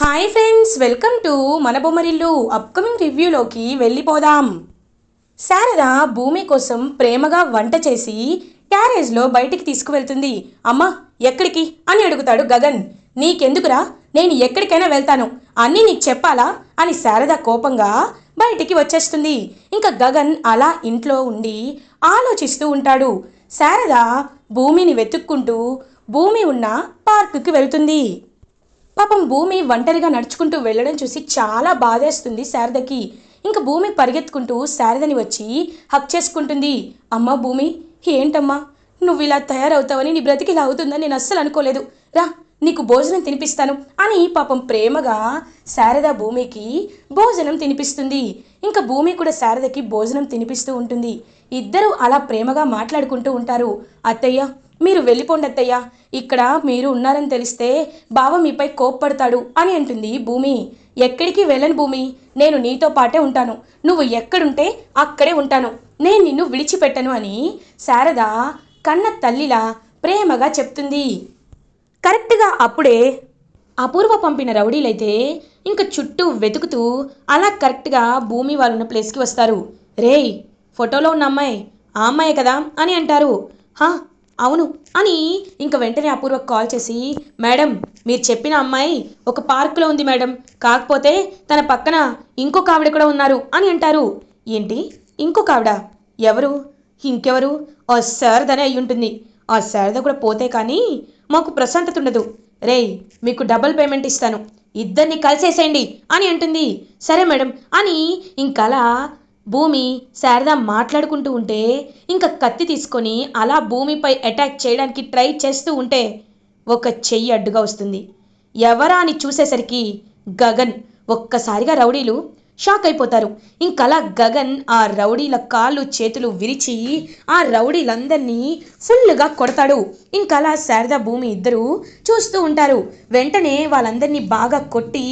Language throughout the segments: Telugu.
హాయ్ ఫ్రెండ్స్ వెల్కమ్ టు మన బొమ్మరిల్లు అప్కమింగ్ రివ్యూలోకి వెళ్ళిపోదాం. శారద భూమి కోసం ప్రేమగా వంట చేసి క్యారేజ్లో బయటికి తీసుకువెళ్తుంది. అమ్మా ఎక్కడికి? అని అడుగుతాడు గగన్. నీకెందుకురా? నేను ఎక్కడికైనా వెళ్తాను. అన్నీ నీకు చెప్పాలా? అని శారద కోపంగా బయటికి వచ్చేస్తుంది. ఇంకా గగన్ అలా ఇంట్లో ఉండి ఆలోచిస్తూ ఉంటాడు. శారద భూమిని వెతుక్కుంటూ భూమి ఉన్న పార్కుకి వెళ్తుంది. పాపం భూమి ఒంటరిగా నడుచుకుంటూ వెళ్ళడం చూసి చాలా బాధేస్తుంది శారదకి. ఇంకా భూమి పరిగెత్తుకుంటూ శారదని వచ్చి హక్ చేసుకుంటుంది. అమ్మ భూమి ఏంటమ్మా? నువ్వు ఇలా తయారవుతావని నీ బ్రతికి ఇలా అవుతుందని నేను అస్సలు అనుకోలేదు. రా నీకు భోజనం తినిపిస్తాను అని పాపం ప్రేమగా శారద భూమికి భోజనం తినిపిస్తుంది. ఇంకా భూమి కూడా శారదకి భోజనం తినిపిస్తూ ఉంటుంది. ఇద్దరు అలా ప్రేమగా మాట్లాడుకుంటూ ఉంటారు. అత్తయ్య మీరు వెళ్ళిపోండి అత్తయ్య ఇక్కడ మీరు ఉన్నారని తెలిస్తే బావ మీపై కోప్పడతాడు అని అంటుంది భూమి. ఎక్కడికి వెళ్ళను భూమి. నేను నీతో పాటే ఉంటాను. నువ్వు ఎక్కడుంటే అక్కడే ఉంటాను. నేను నిన్ను విడిచిపెట్టను అని శారద కన్న తల్లిలా ప్రేమగా చెప్తుంది. కరెక్ట్గా అప్పుడే అపూర్వ పంపిన రౌడీలైతే ఇంకా చుట్టూ వెతుకుతూ అలా కరెక్ట్గా భూమి వాళ్ళు ఉన్న ప్లేస్కి వస్తారు. రేయ్ ఫోటోలో ఉన్న అమ్మాయి ఆ అమ్మాయే కదా అని అంటారు. హా అవును అని ఇంక వెంటనే అపూర్వకు కాల్ చేసి మేడం మీరు చెప్పిన అమ్మాయి ఒక పార్కులో ఉంది మేడం కాకపోతే తన పక్కన ఇంకొక ఆవిడ కూడా ఉన్నారు అని అంటారు. ఏంటి? ఇంకొక ఆవిడ? ఎవరు? ఇంకెవరు? ఆ శారదనే అయి ఉంటుంది ఆ శారద కూడా పోతే కానీ మాకు ప్రశాంతత ఉండదు. రేయ్ మీకు డబుల్ పేమెంట్ ఇస్తాను. ఇద్దరిని కలిసేసేయండి అని అంటుంది. సరే మేడం అని ఇంకలా భూమి శారద మాట్లాడుకుంటూ ఉంటే ఇంకా కత్తి తీసుకొని అలా భూమిపై అటాక్ చేయడానికి ట్రై చేస్తూ ఉంటే ఒక చెయ్యి అడ్డుగా వస్తుంది. ఎవరా అని చూసేసరికి గగన్ ఒక్కసారిగా రౌడీలు షాక్ అయిపోతారు. ఇంకలా గగన్ ఆ రౌడీల కాళ్ళు చేతులు విరిచి ఆ రౌడీలందరినీ ఫుల్గా కొడతాడు. ఇంకలా శారద భూమి ఇద్దరు చూస్తూ ఉంటారు. వెంటనే వాళ్ళందరినీ బాగా కొట్టి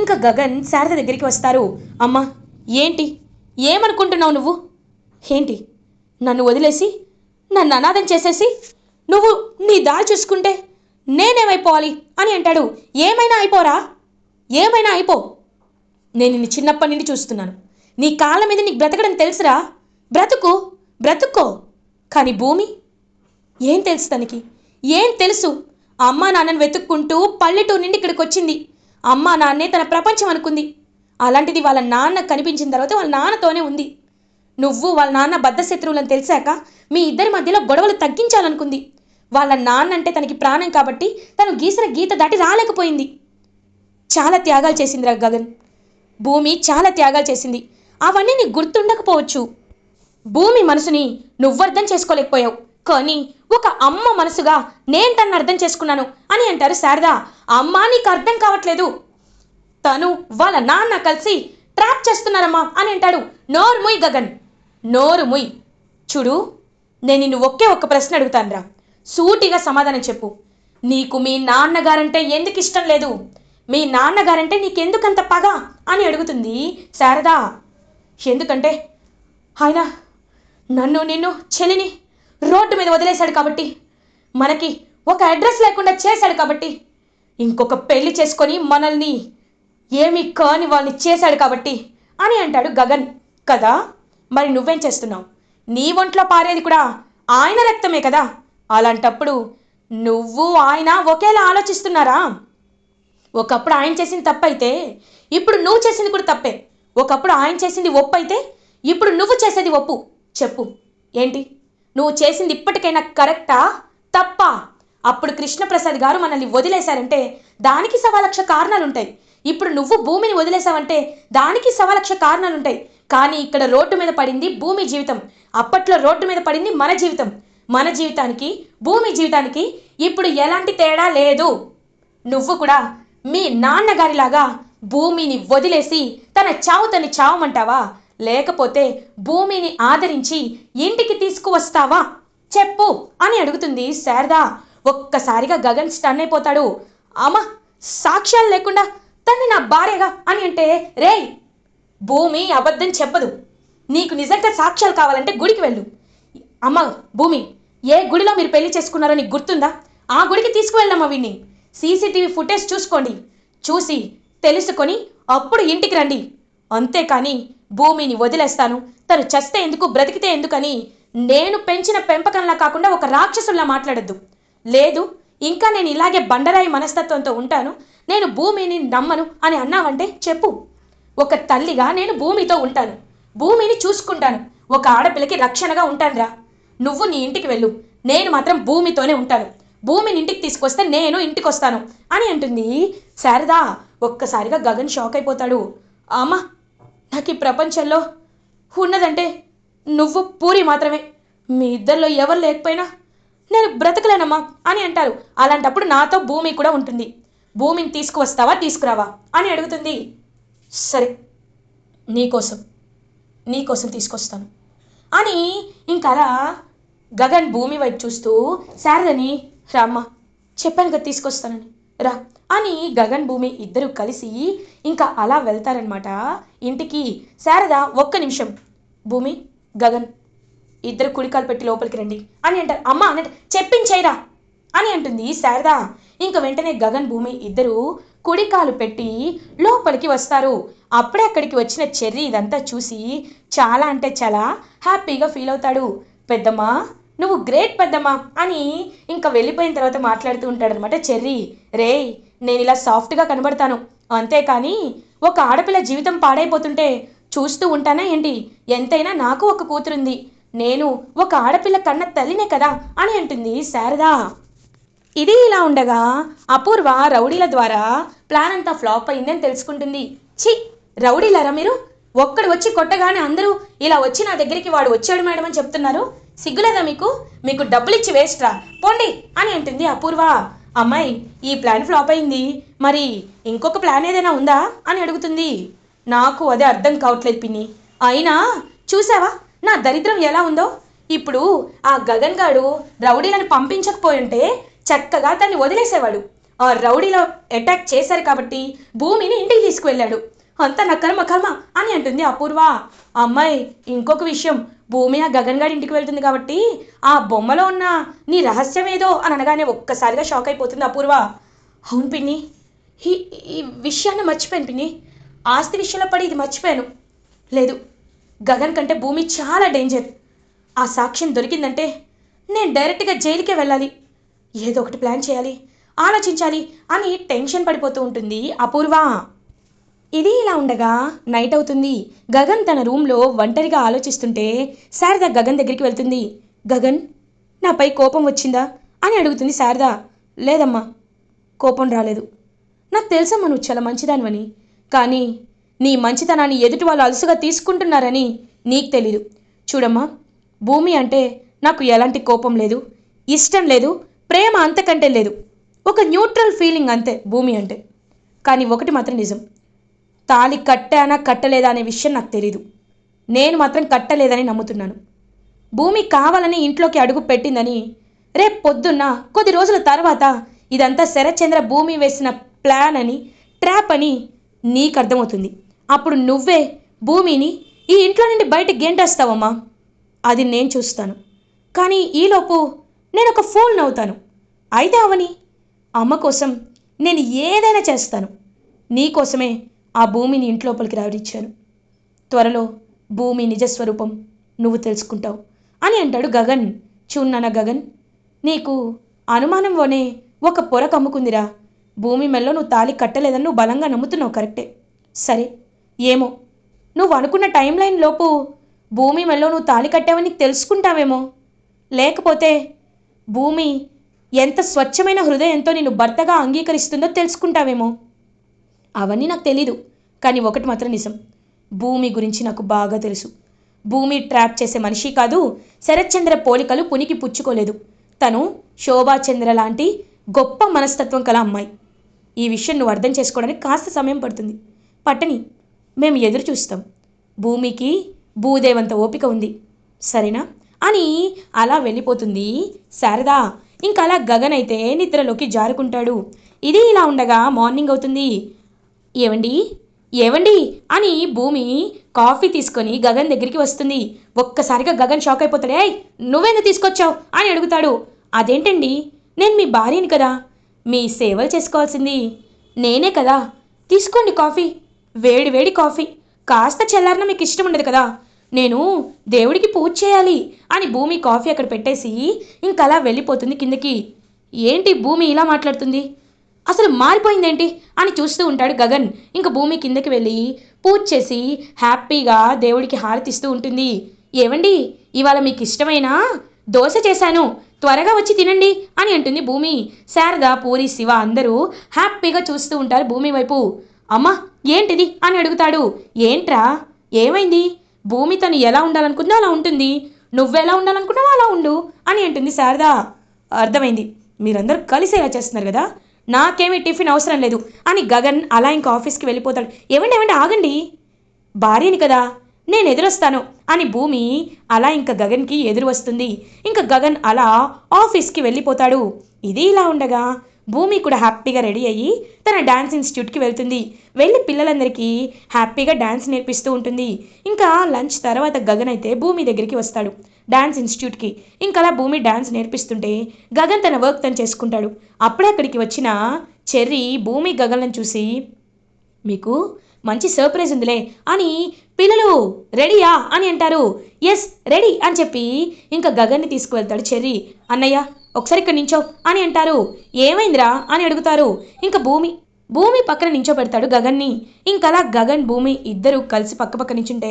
ఇంకా గగన్ శారద దగ్గరికి వస్తారు. అమ్మ ఏంటి? ఏమనుకుంటున్నావు నువ్వు? ఏంటి? నన్ను వదిలేసి నన్ను అనాథం చేసేసి నువ్వు నీ దారి చూసుకుంటే నేనేమైపోవాలి అని అంటాడు. ఏమైనా అయిపోరా? ఏమైనా అయిపో. నేను నిన్ను చిన్నప్పటి నుండి చూస్తున్నాను. నీ కాళ్ళ మీద నీకు బ్రతకడం తెలుసురా? బ్రతుకు బ్రతుక్కో. కానీ భూమి? ఏం తెలుసు తనకి? ఏం తెలుసు? అమ్మా నాన్నని వెతుక్కుంటూ పల్లెటూరు నుండి ఇక్కడికి వచ్చింది. అమ్మా నాన్నే తన ప్రపంచం అనుకుంది. అలాంటిది వాళ్ళ నాన్న కనిపించిన తర్వాత వాళ్ళ నాన్నతోనే ఉంది. నువ్వు వాళ్ళ నాన్న బద్ధశత్రువులని తెలిసాక మీ ఇద్దరి మధ్యలో గొడవలు తగ్గించాలనుకుంది. వాళ్ళ నాన్న అంటే తనకి ప్రాణం కాబట్టి తను గీసిన గీత దాటి రాలేకపోయింది. చాలా త్యాగాలు చేసిందిరా గగన్. భూమి చాలా త్యాగాలు చేసింది. అవన్నీ నీకు గుర్తుండకపోవచ్చు. భూమి మనసుని నువ్వర్థం చేసుకోలేకపోయావు. కానీ ఒక అమ్మ మనసుగా నేను తను అర్థం చేసుకున్నాను అని అంటారు శారదా. అమ్మ నీకు అర్థం కావట్లేదు. తను వాళ్ళ నాన్న కలిసి ట్రాప్ చేస్తున్నారమ్మా అని అంటాడు. నోరు ముయ్ గగన్. నోరు ముయ్. చూడు నేను నిన్ను ఒకే ఒక్క ప్రశ్న అడుగుతానురా. సూటిగా సమాధానం చెప్పు. నీకు మీ నాన్నగారంటే ఎందుకు ఇష్టం లేదు? మీ నాన్నగారంటే నీకెందుకంత పగ అని అడుగుతుంది శారదా. ఎందుకంటే ఆయన నన్ను నిన్ను చెలిని రోడ్డు మీద వదిలేశాడు కాబట్టి మనకి ఒక అడ్రస్ లేకుండా చేశాడు కాబట్టి ఇంకొక పెళ్ళి చేసుకొని మనల్ని ఏమీ కాని వాళ్ళని చేశాడు కాబట్టి అని అంటాడు గగన్. కదా? మరి నువ్వేం చేస్తున్నావు? నీ ఒంట్లో పారేది కూడా ఆయన రక్తమే కదా? అలాంటప్పుడు నువ్వు ఆయన ఒకేలా ఆలోచిస్తున్నారా? ఒకప్పుడు ఆయన చేసింది తప్పైతే ఇప్పుడు నువ్వు చేసింది కూడా తప్పే. ఒకప్పుడు ఆయన చేసింది ఒప్పు అయితే ఇప్పుడు నువ్వు చేసేది ఒప్పు. చెప్పు. ఏంటి? నువ్వు చేసింది ఇప్పటికైనా కరెక్టా? తప్ప? అప్పుడు కృష్ణప్రసాద్ గారు మనల్ని వదిలేశారంటే దానికి సవాలక్ష కారణాలుంటాయి. ఇప్పుడు నువ్వు భూమిని వదిలేసావంటే దానికి సవలక్ష కారణాలుంటాయి. కానీ ఇక్కడ రోడ్డు మీద పడింది భూమి జీవితం. అప్పట్లో రోడ్డు మీద పడింది మన జీవితం. మన జీవితానికి భూమి జీవితానికి ఇప్పుడు ఎలాంటి తేడా లేదు. నువ్వు కూడా మీ నాన్నగారిలాగా భూమిని వదిలేసి తన చావు తను చావమంటావా? లేకపోతే భూమిని ఆదరించి ఇంటికి తీసుకువస్తావా? చెప్పు అని అడుగుతుంది శారదా. ఒక్కసారిగా గగన్ స్టన్ అయిపోతాడు. అమ్మ సాక్ష్యాలు లేకుండా తన్ని నా భార్యగా అని అంటే రేయ్ భూమి అబద్ధం చెప్పదు. నీకు నిజంగా సాక్ష్యాలు కావాలంటే గుడికి వెళ్ళు. అమ్మ భూమి ఏ గుడిలో మీరు పెళ్ళి చేసుకున్నారో నీకు గుర్తుందా? ఆ గుడికి తీసుకువెళ్ళమ్మా వీడిని సీసీటీవీ ఫుటేజ్ చూసుకోండి. చూసి తెలుసుకొని అప్పుడు ఇంటికి రండి. అంతేకాని భూమిని వదిలేస్తాను. తను చస్తే ఎందుకు బ్రతికితే ఎందుకని నేను పెంచిన పెంపకంలా కాకుండా ఒక రాక్షసుల్లా మాట్లాడద్దు. లేదు ఇంకా నేను ఇలాగే బండరాయి మనస్తత్వంతో ఉంటాను. నేను భూమిని నమ్మను అని అన్నావంటే చెప్పు. ఒక తల్లిగా నేను భూమితో ఉంటాను. భూమిని చూసుకుంటాను. ఒక ఆడపిల్లకి రక్షణగా ఉంటానురా. నువ్వు నీ ఇంటికి వెళ్ళు. నేను మాత్రం భూమితోనే ఉంటాను. భూమిని ఇంటికి తీసుకొస్తే నేను ఇంటికి వస్తాను అని అంటుంది. శారదా ఒక్కసారిగా గగన్ షాక్ అయిపోతాడు. అమ్మా నాకు ఈ ప్రపంచంలో ఉన్నదంటే నువ్వు పూరి మాత్రమే. మీ ఇద్దరిలో ఎవరు లేకపోయినా నేను బ్రతకలేనమ్మా అని అంటారు. అలాంటప్పుడు నాతో భూమి కూడా ఉంటుంది. భూమిని తీసుకువస్తావా తీసుకురావా? అని అడుగుతుంది. సరే నీకోసం నీకోసం తీసుకొస్తాను. అని ఇంకలా గగన్ భూమి వైపు చూస్తూ శారదని రామ్మ చెప్పాను కదా తీసుకొస్తానని రా అని గగన్ భూమి ఇద్దరు కలిసి ఇంకా అలా వెళ్తారనమాట ఇంటికి శారద ఒక్క నిమిషం భూమి గగన్ ఇద్దరు కుడికాలు పెట్టి లోపలికి రండి అని అంటారు. అమ్మ అన్నట్టు చెప్పించేయరా అని అంటుంది శారద. ఇంక వెంటనే గగన్ భూమి ఇద్దరూ కుడికాలు పెట్టి లోపలికి వస్తారు. అప్పుడే అక్కడికి వచ్చిన చెర్రీ ఇదంతా చూసి చాలా అంటే చాలా హ్యాపీగా ఫీల్ అవుతాడు. పెద్దమ్మా నువ్వు గ్రేట్ పెద్దమ్మా అని ఇంకా వెళ్ళిపోయిన తర్వాత మాట్లాడుతూ ఉంటాడనమాట చెర్రీ. రే నేను ఇలా సాఫ్ట్గా కనబడతాను. అంతేకాని ఒక ఆడపిల్ల జీవితం పాడైపోతుంటే చూస్తూ ఉంటానా ఏంటి? ఎంతైనా నాకు ఒక కూతురుంది. నేను ఒక ఆడపిల్ల కన్న తల్లినే కదా అని అంటుంది శారదా. ఇది ఇలా ఉండగా అపూర్వ రౌడీల ద్వారా ప్లాన్ అంతా ఫ్లాప్ అయిందని తెలుసుకుంటుంది. ఛీ! రౌడీలరా మీరు? ఒక్కడు వచ్చి కొట్టగానే అందరూ ఇలా వచ్చి నా దగ్గరికి వాడు వచ్చాడు మేడం అని చెప్తున్నారు. సిగ్గులేదా మీకు? మీకు డబ్బులు ఇచ్చి వేస్ట్ రా పోండి అని అంటుంది అపూర్వ. అమ్మాయి ఈ ప్లాన్ ఫ్లాప్ అయింది. మరి ఇంకొక ప్లాన్ ఏదైనా ఉందా? అని అడుగుతుంది. నాకు అదే అర్థం కావట్లేదు పిన్ని. అయినా చూసావా? నా దరిద్రం ఎలా ఉందో? ఇప్పుడు ఆ గగన్ గాడు రౌడీలను పంపించకపోయి ఉంటే చక్కగా తన్ని వదిలేసేవాడు. ఆ రౌడీలో అటాక్ చేశారు కాబట్టి భూమిని ఇంటికి తీసుకువెళ్ళాడు. అంతా నా కర్మ కర్మ అని అంటుంది అపూర్వ. అమ్మాయి ఇంకొక విషయం. భూమి ఆ గగన్ గారి ఇంటికి వెళ్తుంది కాబట్టి ఆ బొమ్మలో ఉన్న నీ రహస్యం ఏదో అని అనగానే ఒక్కసారిగా షాక్ అయిపోతుంది అపూర్వ. అవును పిన్ని. ఈ ఈ విషయాన్ని మర్చిపోయాను పిన్ని. ఆస్తి విషయంలో పడి ఇది మర్చిపోయాను. లేదు గగన్ కంటే భూమి చాలా డేంజర్ ఆ సాక్ష్యం దొరికిందంటే నేను డైరెక్ట్గా జైలుకే వెళ్ళాలి. ఏదో ఒకటి ప్లాన్ చేయాలి ఆలోచించాలి అని టెన్షన్ పడిపోతూ ఉంటుంది అపూర్వ. ఇది ఇలా ఉండగా నైట్ అవుతుంది. గగన్ తన రూమ్లో ఒంటరిగా ఆలోచిస్తుంటే శారద గగన్ దగ్గరికి వెళ్తుంది. గగన్ నాపై కోపం వచ్చిందా? అని అడుగుతుంది శారద. లేదమ్మా కోపం రాలేదు. నాకు తెలుసమ్మా నువ్వు చాలా మంచిదానివని. కానీ నీ మంచితనాన్ని ఎదుటి వాళ్ళు అలసుగా తీసుకుంటున్నారని నీకు తెలీదు. చూడమ్మా భూమి అంటే నాకు ఎలాంటి కోపం లేదు ఇష్టం లేదు ప్రేమ అంతకంటే లేదు. ఒక న్యూట్రల్ ఫీలింగ్ అంతే భూమి అంటే. కానీ ఒకటి మాత్రం నిజం. తాళి కట్టానా కట్టలేదా అనే విషయం నాకు తెలీదు. నేను మాత్రం కట్టలేదని నమ్ముతున్నాను. భూమి కావాలని ఇంట్లోకి అడుగు పెట్టిందని రేపు పొద్దున్న కొద్ది రోజుల తర్వాత ఇదంతా శరచంద్ర భూమి వేసిన ప్లాన్ అని ట్రాప్ అని నీకు అర్థమవుతుంది. అప్పుడు నువ్వే భూమిని ఈ ఇంట్లో నుండి బయట గెంటేస్తావమ్మా. అది నేను చూస్తాను. కానీ ఈలోపు నేను ఒక ఫోన్ నవ్వుతాను. అయితే అవని అమ్మ కోసం నేను ఏదైనా చేస్తాను. నీ కోసమే ఆ భూమిని ఇంట్లోపలికి రావరిచ్చాను. త్వరలో భూమి నిజస్వరూపం నువ్వు తెలుసుకుంటావు అని అంటాడు గగన్. చూన్నానా గగన్ నీకు అనుమానంలోనే ఒక పొర కమ్ముకుందిరా. భూమి మెల్లో నువ్వు తాళి కట్టలేదని నువ్వు బలంగా నమ్ముతున్నావు కరెక్టే. సరే ఏమో. నువ్వు అనుకున్న టైం లైన్ లోపు భూమి మెల్లో నువ్వు తాళి కట్టావని తెలుసుకుంటావేమో. లేకపోతే భూమి ఎంత స్వచ్ఛమైన హృదయంతో నిన్ను భర్తగా అంగీకరిస్తుందో తెలుసుకుంటావేమో. అవన్నీ నాకు తెలీదు కానీ ఒకటి మాత్రం నిజం. భూమి గురించి నాకు బాగా తెలుసు. భూమి ట్రాప్ చేసే మనిషి కాదు శరత్చంద్ర పోలికలు పునికి పుచ్చుకోలేదు. తను శోభాచంద్ర లాంటి గొప్ప మనస్తత్వం కల అమ్మాయి. ఈ విషయం నువ్వు అర్థం చేసుకోవడానికి కాస్త సమయం పడుతుంది. పట్టని మేము ఎదురు చూస్తాం భూమికి భూదేవంత ఓపిక ఉంది. సరేనా? అని అలా వెళ్ళిపోతుంది శారదా. ఇంకా అలా గగన్ అయితే నిద్రలోకి జారుకుంటాడు. ఇది ఇలా ఉండగా మార్నింగ్ అవుతుంది. ఏవండి? ఏవండి? అని భూమి కాఫీ తీసుకొని గగన్ దగ్గరికి వస్తుంది. ఒక్కసారిగా గగన్ షాక్ అయిపోతాడే ఏయ్ నువ్వెందుకు తీసుకొచ్చావు? అని అడుగుతాడు. అదేంటండి? నేను మీ భార్యని కదా. మీ సేవలు చేసుకోవాల్సింది నేనే కదా. తీసుకోండి కాఫీ. వేడి వేడి కాఫీ. కాస్త చల్లారన మీకు ఇష్టం ఉండదు కదా. నేను దేవుడికి పూజ చేయాలి అని భూమి కాఫీ అక్కడ పెట్టేసి ఇంకలా అలా వెళ్ళిపోతుంది కిందకి. ఏంటి భూమి ఇలా మాట్లాడుతుంది? అసలు మారిపోయిందేంటి? అని చూస్తూ ఉంటాడు గగన్. ఇంకా భూమి కిందకి వెళ్ళి పూజ చేసి హ్యాపీగా దేవుడికి హారతిస్తూ ఉంటుంది. ఏవండి? ఇవాళ మీకు ఇష్టమైన? దోశ చేశాను. త్వరగా వచ్చి తినండి అని అంటుంది భూమి. శారద పూరి శివ అందరూ హ్యాపీగా చూస్తూ ఉంటారు భూమి వైపు. అమ్మా ఏంటిది? అని అడుగుతాడు. ఏంట్రా? ఏమైంది? భూమి తను ఎలా ఉండాలనుకుందో అలా ఉంటుంది. నువ్వెలా ఉండాలనుకున్నావో అలా ఉండు అని అంటుంది శారదా. అర్థమైంది. మీరందరూ కలిసి ఇలా చేస్తున్నారు కదా? నాకేమీ టిఫిన్ అవసరం లేదు అని గగన్ అలా ఇంకా ఆఫీస్కి వెళ్ళిపోతాడు. ఏమండి ఏమండి ఆగండి. భార్యని కదా నేను ఎదురొస్తాను అని భూమి అలా ఇంకా గగన్కి ఎదురు వస్తుంది. ఇంకా గగన్ అలా ఆఫీస్కి వెళ్ళిపోతాడు. ఇది ఇలా ఉండగా భూమి కూడా హ్యాపీగా రెడీ అయ్యి తన డ్యాన్స్ ఇన్స్టిట్యూట్కి వెళ్తుంది. వెళ్ళి పిల్లలందరికీ హ్యాపీగా డ్యాన్స్ నేర్పిస్తూ ఉంటుంది. ఇంకా లంచ్ తర్వాత గగన్ అయితే భూమి దగ్గరికి వస్తాడు. డ్యాన్స్ ఇన్స్టిట్యూట్కి ఇంకా అలా భూమి డ్యాన్స్ నేర్పిస్తుంటే గగన్ తన వర్క్ తను చేసుకుంటాడు. అప్పుడే అక్కడికి వచ్చిన చెర్రీ భూమి గగన్లను చూసి మీకు మంచి సర్ప్రైజ్ ఉందిలే అని పిల్లలు రెడీయా? అని అంటారు. ఎస్ రెడీ అని చెప్పి ఇంకా గగన్ని తీసుకువెళ్తాడు చెర్రీ. అన్నయ్య ఒకసారి ఇక్కడ నించో అని అంటారు. ఏమైందిరా అని అడుగుతారు. ఇంకా భూమి భూమి పక్కన నించోబెడతాడు గగన్ని. ఇంకలా గగన్ భూమి ఇద్దరు కలిసి పక్క పక్క నించుంటే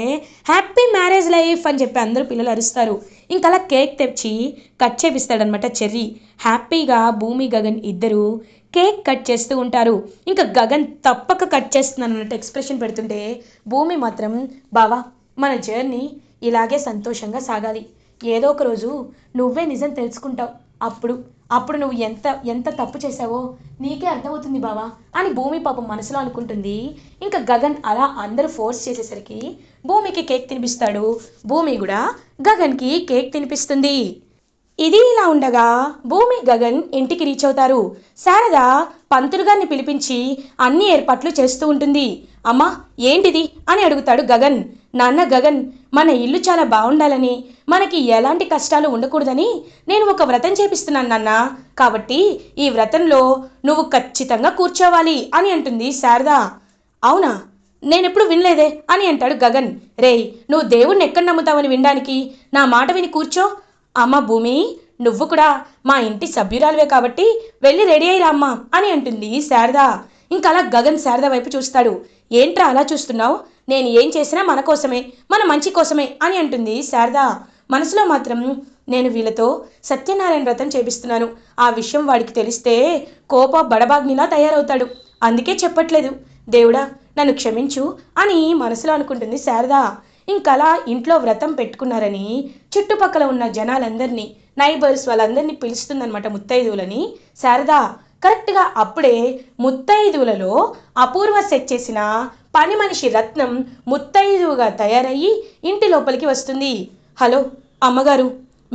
హ్యాపీ మ్యారేజ్ లైఫ్ అని చెప్పి అందరూ పిల్లలు అరుస్తారు. ఇంకలా కేక్ తెచ్చి కట్ చేపిస్తాడనమాట చెర్రీ. హ్యాపీగా భూమి గగన్ ఇద్దరు కేక్ కట్ చేస్తూ ఉంటారు. ఇంకా గగన్ తప్పక కట్ చేస్తున్నాను అన్నట్టు ఎక్స్ప్రెషన్ పెడుతుంటే భూమి మాత్రం బావా మన జర్నీ ఇలాగే సంతోషంగా సాగాలి. ఏదో ఒక రోజు నువ్వే నిజం తెలుసుకుంటావు. అప్పుడు అప్పుడు నువ్వు ఎంత ఎంత తప్పు చేసావో నీకే అర్థమవుతుంది బావా. అని భూమి పాపం మనసులో అనుకుంటుంది. ఇంకా గగన్ అలా అందరూ ఫోర్స్ చేసేసరికి భూమికి కేక్ తినిపిస్తాడు. భూమి కూడా గగన్కి కేక్ తినిపిస్తుంది. ఇది ఇలా ఉండగా భూమి గగన్ ఇంటికి రీచ్ అవుతారు. శారద పంతులు గారిని పిలిపించి అన్ని ఏర్పాట్లు చేస్తూ ఉంటుంది. అమ్మా ఏంటిది? అని అడుగుతాడు గగన్. నాన్న గగన్ మన ఇల్లు చాలా బాగుండాలని మనకి ఎలాంటి కష్టాలు ఉండకూడదని నేను ఒక వ్రతం చేపిస్తున్నాను నాన్న. కాబట్టి ఈ వ్రతంలో నువ్వు ఖచ్చితంగా కూర్చోవాలి అని అంటుంది శారద. అవునా? నేనెప్పుడు వినలేదే అని అంటాడు గగన్. రేయ్ నువ్వు దేవుణ్ణి ఎక్కడ నమ్ముతావని వినడానికి నా మాట విని కూర్చో. అమ్మ భూమి నువ్వు కూడా మా ఇంటి సభ్యురాలువే కాబట్టి వెళ్ళి రెడీ అయ్యి రామ్మా అని అంటుంది శారద. ఇంకలా అలా గగన్ శారద వైపు చూస్తాడు. ఏంట్రా అలా చూస్తున్నావు? నేను ఏం చేసినా మన కోసమే మన మంచి కోసమే అని అంటుంది శారద. మనసులో మాత్రం నేను వీళ్ళతో సత్యనారాయణ వ్రతం చేపిస్తున్నాను. ఆ విషయం వాడికి తెలిస్తే కోప బడబాగ్నిలా తయారవుతాడు. అందుకే చెప్పట్లేదు. దేవుడా నన్ను క్షమించు అని మనసులో అనుకుంటుంది శారద. ఇంకలా ఇంట్లో వ్రతం పెట్టుకున్నారని చుట్టుపక్కల ఉన్న జనాలందరినీ నైబర్స్ వాళ్ళందరినీ పిలుస్తుందనమాట ముత్తైదువులని. శారదా కరెక్ట్గా అప్పుడే ముత్తైదువులలో అపూర్వ సెట్ చేసిన పని మనిషి రత్నం ముత్తైదువుగా తయారయ్యి ఇంటి లోపలికి వస్తుంది. హలో అమ్మగారు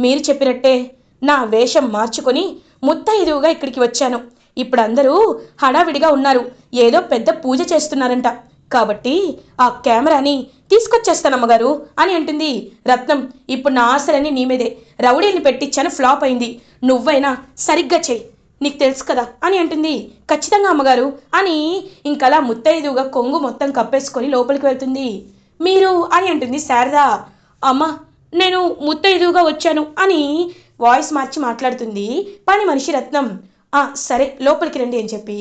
మీరు చెప్పినట్టే. నా వేషం మార్చుకొని ముత్తైదువుగా ఇక్కడికి వచ్చాను. ఇప్పుడు అందరూ హడావిడిగా ఉన్నారు. ఏదో పెద్ద పూజ చేస్తున్నారంట. కాబట్టి ఆ కెమెరాని తీసుకొచ్చేస్తాను అమ్మగారు అని అంటుంది. రత్నం ఇప్పుడు నా ఆశలని నీ మీదే. రౌడీని పెట్టించాను ఫ్లాప్ అయింది. నువ్వైనా సరిగ్గా చెయ్యి. నీకు తెలుసు కదా అని అంటుంది. ఖచ్చితంగా అమ్మగారు అని ఇంకలా ముత్తైదుగా కొంగు మొత్తం కప్పేసుకొని లోపలికి వెళ్తుంది. మీరు అని అంటుంది శారద. అమ్మ నేను ముత్తైదుగా వచ్చాను అని వాయిస్ మార్చి మాట్లాడుతుంది పని మనిషి రత్నం. సరే లోపలికి రండి అని చెప్పి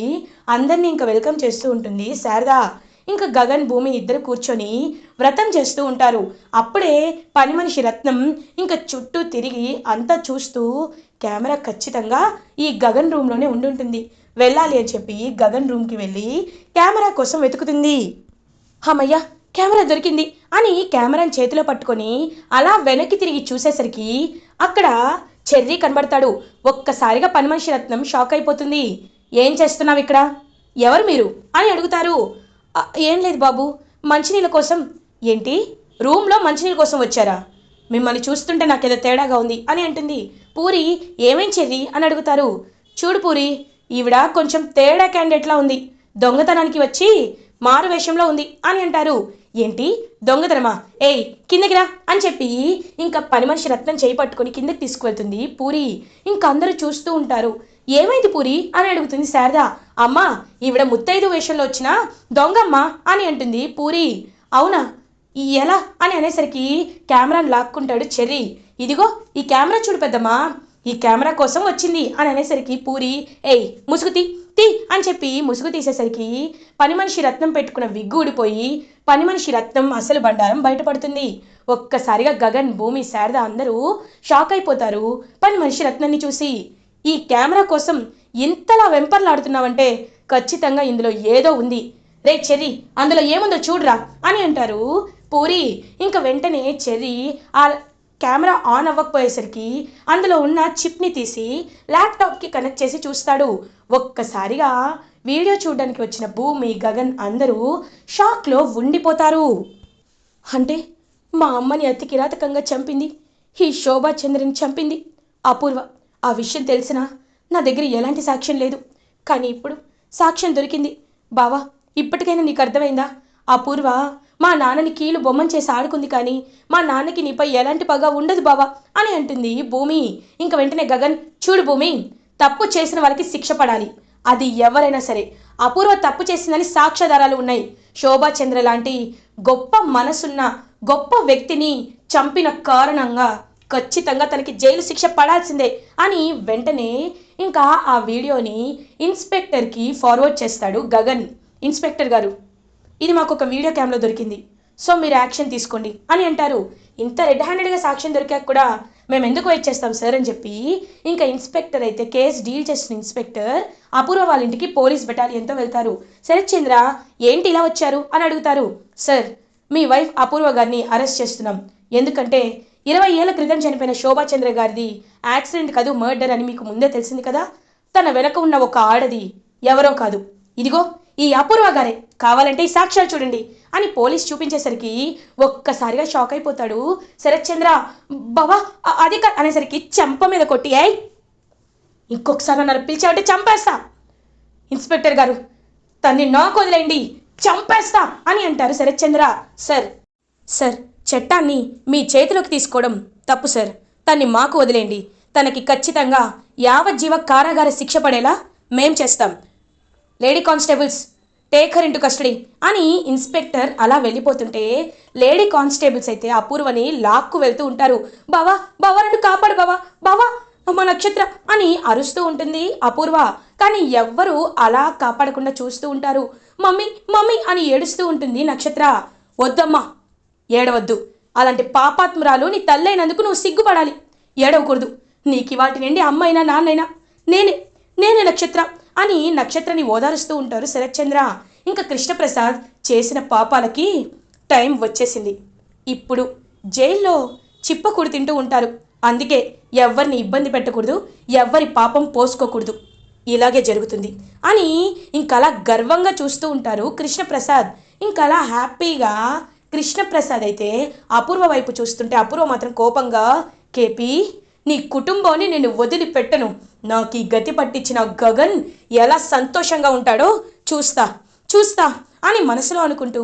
అందరినీ ఇంకా వెల్కమ్ చేస్తూ ఉంటుంది శారదా. ఇంకా గగన్ భూమి ఇద్దరు కూర్చొని వ్రతం చేస్తూ ఉంటారు. అప్పుడే పని మనిషి రత్నం ఇంకా చుట్టూ తిరిగి అంతా చూస్తూ కెమెరా ఖచ్చితంగా ఈ గగన్ రూమ్లోనే ఉండుంటుంది. వెళ్ళాలి అని చెప్పి గగన్ రూమ్కి వెళ్ళి కెమెరా కోసం వెతుకుతుంది. హమయ్య కెమెరా దొరికింది అని కెమెరాని చేతిలో పట్టుకొని అలా వెనక్కి తిరిగి చూసేసరికి అక్కడ చెర్రీ కనబడతాడు. ఒక్కసారిగా పని మనిషి రత్నం షాక్ అయిపోతుంది. ఏం చేస్తున్నావు ఇక్కడ? ఎవరు మీరు? అని అడుగుతారు. ఏం లేదు బాబు. మంచినీళ్ళ కోసం. ఏంటి? రూమ్లో మంచినీళ్ళ కోసం వచ్చారా? మిమ్మల్ని చూస్తుంటే నాకేదో తేడాగా ఉంది అని అంటుంది. పూరి ఏమేం చెర్రీ? అని అడుగుతారు. చూడు పూరి ఈవిడ కొంచెం తేడా క్యాండిడేట్లా ఉంది. దొంగతనానికి వచ్చి మారు వేషంలో ఉంది అని అంటారు. ఏంటి? దొంగతనమా? ఏయ్ కిందకి రా అని చెప్పి ఇంకా పని మనిషి రత్నం చేయి పట్టుకొని కిందకి తీసుకువెళ్తుంది పూరి. ఇంకా అందరూ చూస్తూ ఉంటారు. ఏమైంది పూరి అని అడుగుతుంది శారద. అమ్మా ఈవిడ ముత్తైదు వేషంలో వచ్చిన దొంగమ్మ అని అంటుంది పూరి. అవునా? ఎలా అని అనేసరికి కెమెరాను లాక్కుంటాడు చెర్రీ. ఇదిగో ఈ కెమెరా చూడు పెద్దమ్మా. ఈ కెమెరా కోసం వచ్చింది అని అనేసరికి పూరి ఏయ్ ముసుగు తీ తీ అని చెప్పి ముసుగు తీసేసరికి పని మనిషి రత్నం పెట్టుకున్న విగ్గు ఊడిపోయి పని మనిషి రత్నం అసలు బండారం బయటపడుతుంది. ఒక్కసారిగా గగన్ భూమి శారద అందరూ షాక్ అయిపోతారు. పని మనిషి రత్నాన్ని చూసి ఈ కెమెరా కోసం ఇంతలా వెంపర్లాడుతున్నావంటే ఖచ్చితంగా ఇందులో ఏదో ఉంది. రే చెర్రీ అందులో ఏముందో చూడరా అని అంటారు. పూరి ఇంకా వెంటనే చెర్రీ ఆ కెమెరా ఆన్ అవ్వకపోయేసరికి అందులో ఉన్న చిప్ని తీసి ల్యాప్టాప్కి కనెక్ట్ చేసి చూస్తాడు. ఒక్కసారిగా వీడియో చూడడానికి వచ్చిన భూమి గగన్ అందరూ షాక్లో ఉండిపోతారు. అంటే మా అమ్మని అతి కిరాతకంగా చంపింది. ఈ శోభాచంద్రని చంపింది. అపూర్వ. ఆ విషయం తెలిసినా నా దగ్గర ఎలాంటి సాక్ష్యం లేదు. కానీ ఇప్పుడు సాక్ష్యం దొరికింది. బావా ఇప్పటికైనా నీకు అర్థమైందా? అపూర్వ మా నాన్నని కీలు బొమ్మం చేసి ఆడుకుంది కానీ మా నాన్నకి నీపై ఎలాంటి పగ ఉండదు బావా అని అంటుంది భూమి. ఇంక వెంటనే గగన్ చూడు భూమి తప్పు చేసిన వాళ్ళకి శిక్ష పడాలి. అది ఎవరైనా సరే. అపూర్వ తప్పు చేసిందని సాక్ష్యాధారాలు ఉన్నాయి. శోభాచంద్ర లాంటి గొప్ప మనసున్న గొప్ప వ్యక్తిని చంపిన కారణంగా ఖచ్చితంగా తనకి జైలు శిక్ష పడాల్సిందే అని వెంటనే ఇంకా ఆ వీడియోని ఇన్స్పెక్టర్కి ఫార్వర్డ్ చేస్తాడు గగన్. ఇన్స్పెక్టర్ గారు ఇది మాకు ఒక వీడియో క్యామ్లో దొరికింది సో మీరు యాక్షన్ తీసుకోండి అని అంటారు. ఇంత రెడ్ హ్యాండెడ్గా సాక్ష్యం దొరికాక కూడా మేము ఎందుకు వెయిట్ చేస్తాం సార్ అని చెప్పి ఇంకా ఇన్స్పెక్టర్ అయితే కేసు డీల్ చేసిన ఇన్స్పెక్టర్ అపూర్వ వాళ్ళ ఇంటికి పోలీస్ బెటాలియన్తో వెళ్తారు. శరత్ చంద్ర ఏంటి ఇలా వచ్చారు? అని అడుగుతారు. సార్ మీ వైఫ్ అపూర్వ గారిని అరెస్ట్ చేస్తున్నాం. ఎందుకంటే ఇరవై ఏళ్ళ క్రితం చనిపోయిన శోభా చంద్ర గారిది యాక్సిడెంట్ కాదు మర్డర్ అని మీకు ముందే తెలిసింది కదా? తన వెనక ఉన్న ఒక ఆడది ఎవరో కాదు. ఇదిగో ఈ అపూర్వ గారే. కావాలంటే ఈ సాక్ష్యాలు చూడండి అని పోలీస్ చూపించేసరికి ఒక్కసారిగా షాక్ అయిపోతాడు. శరత్ చంద్ర బావా అది అనేసరికి చెంప మీద కొట్టి ఏయ్ ఇంకొకసారి నన్ను పిలిచావంటే చంపేస్తా. ఇన్స్పెక్టర్ గారు తన్ని నాకు వదిలేయండి చంపేస్తా అని అంటారు శరత్ చంద్ర. సార్ సార్ చట్టాన్ని మీ చేతిలోకి తీసుకోవడం తప్పు సార్. తన్ని మాకు వదిలేయండి. తనకి ఖచ్చితంగా యావజ్జీవ కారాగార శిక్ష పడేలా మేం చేస్తాం. Lady constables take her into custody అని ఇన్స్పెక్టర్ అలా వెళ్ళిపోతుంటే లేడీ కానిస్టేబుల్స్ అయితే అపూర్వని లాక్కు వెళ్తూ ఉంటారు. బావా బావా నన్ను కాపాడు బావా బావా అమ్మ నక్షత్ర అని అరుస్తూ ఉంటుంది అపూర్వ. కానీ ఎవ్వరూ అలా కాపాడకుండా చూస్తూ ఉంటారు. మమ్మీ మమ్మీ అని ఏడుస్తూ ఉంటుంది నక్షత్ర. వద్దమ్మా ఏడవద్దు. అలాంటి పాపాత్మురాలు నీ తల్లైనందుకు నువ్వు సిగ్గుపడాలి. ఏడవకూడదు. నీకు వాటి నుండి అమ్మైనా నాన్నైనా నేనే నేనే నక్షత్ర అని నక్షత్రని ఓదారుస్తూ ఉంటారు శరత్చంద్ర. ఇంకా కృష్ణప్రసాద్ చేసిన పాపాలకి టైం వచ్చేసింది. ఇప్పుడు జైల్లో చిప్పకూడు తింటూ ఉంటారు. అందుకే ఎవరిని ఇబ్బంది పెట్టకూడదు ఎవరి పాపం పోసుకోకూడదు. ఇలాగే జరుగుతుంది అని ఇంకలా గర్వంగా చూస్తూ ఉంటారు కృష్ణప్రసాద్. ఇంకలా హ్యాపీగా కృష్ణప్రసాద్ అయితే అపూర్వ వైపు చూస్తుంటే అపూర్వ మాత్రం కోపంగా కేపీ నీ కుటుంబాన్ని నేను వదిలిపెట్టను. నాకు ఈ గతి పట్టించిన గగన్ ఎలా సంతోషంగా ఉంటాడో చూస్తా చూస్తా అని మనసులో అనుకుంటూ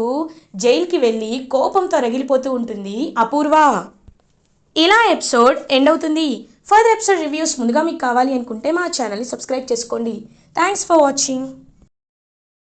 జైలుకి వెళ్ళి కోపంతో రగిలిపోతూ ఉంటుంది అపూర్వ. ఇలా ఎపిసోడ్ ఎండ్ అవుతుంది. ఫర్దర్ ఎపిసోడ్ రివ్యూస్ ముందుగా మీకు కావాలి అనుకుంటే మా ఛానల్ని సబ్స్క్రైబ్ చేసుకోండి. Thanks for watching.